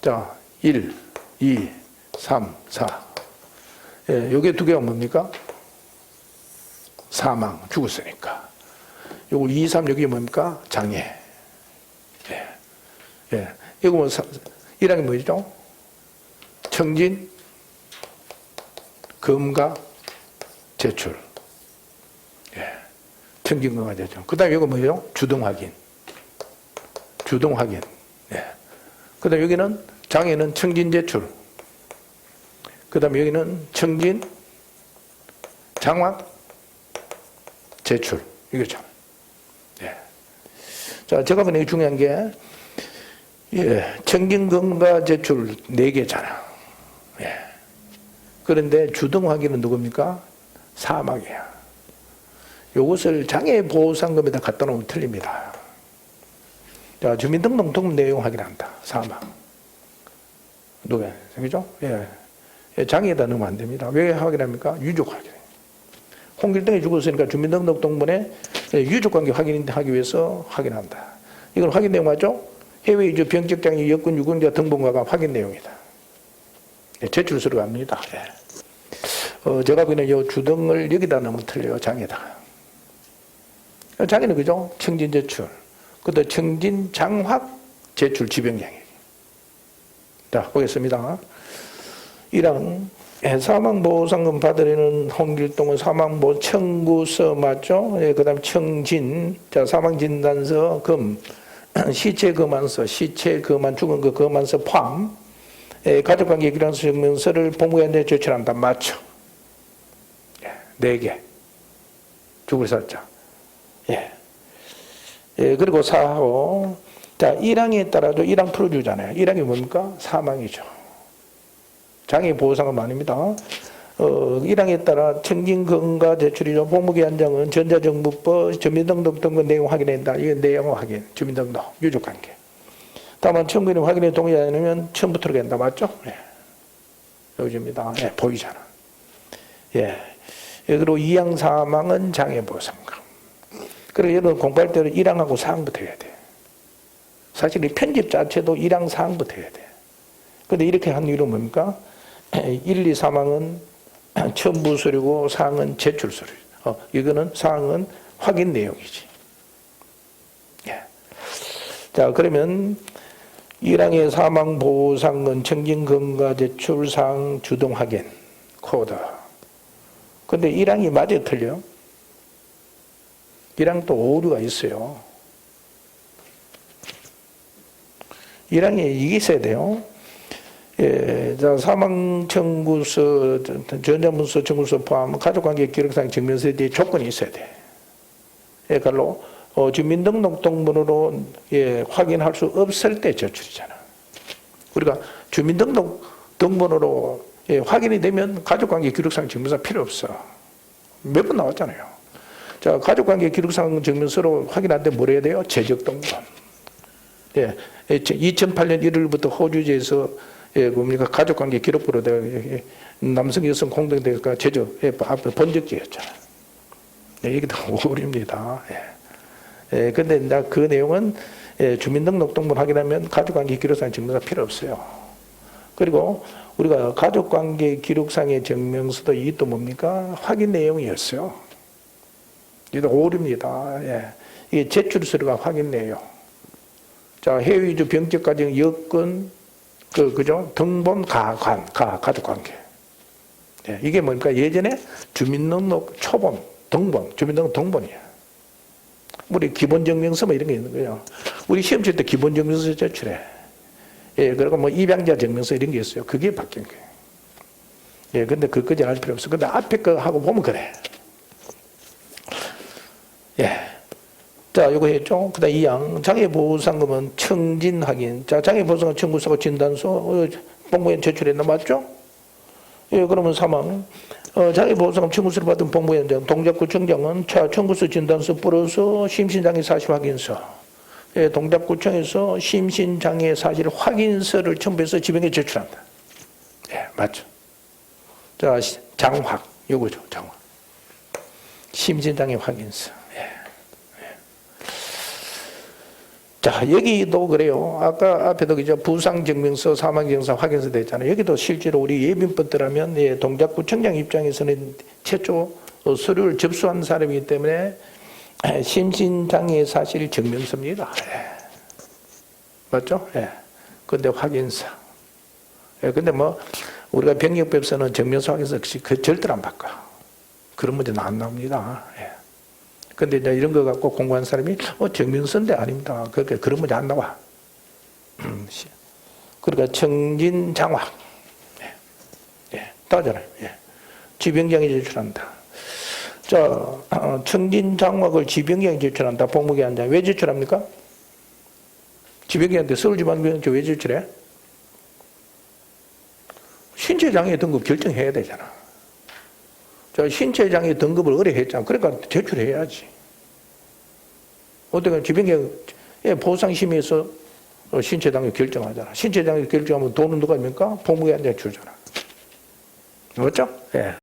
자, 1, 2, 3, 4. 예, 요게 두 개가 뭡니까? 사망, 죽었으니까. 요거 2, 3, 여기 뭡니까? 장애. 예. 예. 이거 뭐, 사, 이란이 뭐죠? 청진, 검가, 제출. 예. 청진, 검가, 제출. 그 다음에 이거 뭐예요? 주동 확인. 주동 확인. 예. 그 다음에 여기는 장애는 청진 제출. 그 다음에 여기는 청진, 장확, 제출. 이거죠. 예. 자, 제가 보는 게 중요한 게, 예, 청진, 건가, 제출 네 개잖아. 예. 그런데 주동 확인은 누굽니까? 사망이야. 요것을 장애 보호상금에다 갖다 놓으면 틀립니다. 자, 주민등록 등록 내용 확인한다. 사망. 누가, 그죠? 예. 예, 장애에다 넣으면 안 됩니다. 왜 확인합니까? 유족 확인. 홍길동이 죽었으니까 주민등록 등본에 예, 유족관계 확인하기 위해서 확인한다. 이건 확인 내용 맞죠? 해외 이주 병적 장애 여권 유권자 등본과가 확인 내용이다. 예, 제출서로 갑니다. 예. 어, 제가 보기에는 요 주등을 여기다 넣으면 틀려요. 장애다. 장애는 그죠? 청진 제출. 그다 청진 장확 제출 지병장애. 자, 보겠습니다. 1항 사망보상금 받으려는 홍길동은 사망보 청구서 맞죠? 예, 그 다음 청진, 자, 사망진단서, 금, 시체 검안서, 시체 검안, 죽은 그 검안서 포함, 예, 가족관계 기란서 증명서를 법무부에 제출한다. 맞죠? 예, 네 개. 죽을 살자. 예. 예, 그리고 사하고, 자, 1항에 따라도 1항 풀어주잖아요. 1항이 뭡니까? 사망이죠. 장애 보상은 아닙니다. 어, 1항에 따라 청진건가 제출이죠. 법무기한장은 전자정부법 주민등록 등본 내용 확인한다. 이게 내용 확인, 주민등록, 유족관계. 다만 청구인이 확인에 동의하지 않으면 처음부터 된다. 맞죠? 예. 여기입니다. 예, 보이잖아. 예. 예, 그리고 2항 사망은 장애 보상금. 그리고 여러분 공부할 때는 1항하고 4항부터 해야 돼. 사실 이 편집 자체도 1항 4항부터 해야 돼. 근데 이렇게 한 이유는 뭡니까? 1, 2, 3항은 첨부 서류고 4항은 제출 서류. 어, 이거는 4항은 확인 내용이지. 예. 자, 그러면 1항의 사망 보상은 청진 건가 제출 상 주동 확인 코드. 근데 1항이 맞아 틀려? 1항 또 오류가 있어요. 1항에 이게 있어야 돼요. 예, 자, 사망 청구서, 전자문서 청구서 포함 가족관계 기록상 증명서에 조건이 있어야 돼. 예, 그걸로 어, 주민등록등본으로 예, 확인할 수 없을 때 제출이잖아. 우리가 주민등록 등본으로 예, 확인이 되면 가족관계 기록상 증명서 필요 없어. 몇 번 나왔잖아요. 자, 가족관계 기록상 증명 서로 확인할 때뭘 해야 돼요? 재적등본. 예, 2008년 1월부터 호주제에서 예, 뭡니까 가족관계 기록부로 내가 예, 남성 여성 공동대가 제조 예, 앞에 번적지였잖아. 예, 이게 다 오류입니다. 예. 예, 근데 나 그 내용은 예, 주민등록등본 확인하면 가족관계 기록상 증명서 필요 없어요. 그리고 우리가 가족관계 기록상의 증명서도 이게 또 뭡니까 확인 내용이었어요. 이게 오류입니다. 예. 이게 제출서류가 확인 내용. 자, 해외 이주 병적 가정 여건 그 그죠? 등본 가관 가 가족 관계. 예, 이게 뭡니까? 예전에 주민등록 초본 등본 주민등록 등본이야. 우리 기본증명서 뭐 이런 게 있는 거예요. 우리 시험 칠 때 기본증명서 제출해. 예, 그리고 뭐 입양자 증명서 이런 게 있어요. 그게 바뀐 거예요. 예, 근데 그까지 알 필요 없어. 근데 앞에 거 하고 보면 그래. 자, 요거 했죠. 그 다음 이양 장애보상금은 청진 확인. 자, 장애보상금 청구서가 진단서, 어, 공무원 제출했나 맞죠? 예, 그러면 사망. 어, 장애보상금 청구서를 받은 공무원장, 동작구청장은 차 청구서 진단서 뿌려서 심신장애 사실 확인서. 예, 동작구청에서 심신장애 사실 확인서를 첨부해서 지병에 제출한다. 예, 맞죠. 자, 시- 장확. 요거죠, 장확. 심신장애 확인서. 자, 여기도 그래요. 아까 앞에도 그죠. 부상증명서, 사망증명서 확인서 됐잖아요. 여기도 실제로 우리 예민법들하면 예, 동작구청장 입장에서는 최초 어, 서류를 접수한 사람이기 때문에 에, 심신장애 사실 증명서입니다. 예. 맞죠? 예. 근데 확인서. 예, 근데 뭐 우리가 병력법에서는 증명서 확인서 그 절대로 안 바꿔. 그런 문제는 안 나옵니다. 예. 근데 이제 이런 거 갖고 공부한 사람이 어 증명서인데 아닙니다. 그렇게 그런 문제 안 나와. 음, 시- 그러니까 청진장화. 예. 예. 따잖아요. 예. 지병장이 제출한다. 자, 어, 청진장학을 지병장이 제출한다. 복무기 한 장. 왜 제출합니까? 지병장한테 서울지방병원에 왜 제출해? 신체장애 등급 결정해야 되잖아. 자, 신체장애 등급을 의뢰했잖아. 그러니까 제출해야지. 어떻게 지병경 예, 보상심의에서 어, 신체장애 결정하잖아. 신체장애 결정하면 돈은 누가 입니까? 복무기 한장 주잖아. 맞죠? 예.